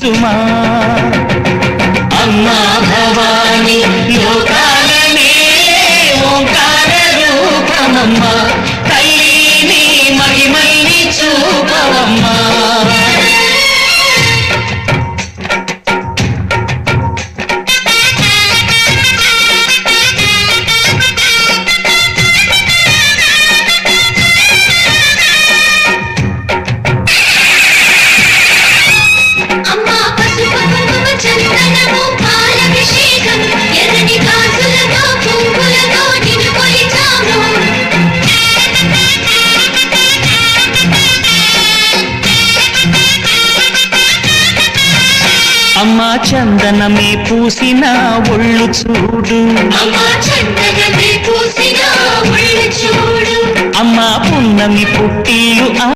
చూపించుమా అమ్మా భవాని ఓంకార రూపమమ్మా. అమ్మా చందనమే పూసిన ఒళ్ళు చూడు. అమ్మా పున్నమి పుట్టిలు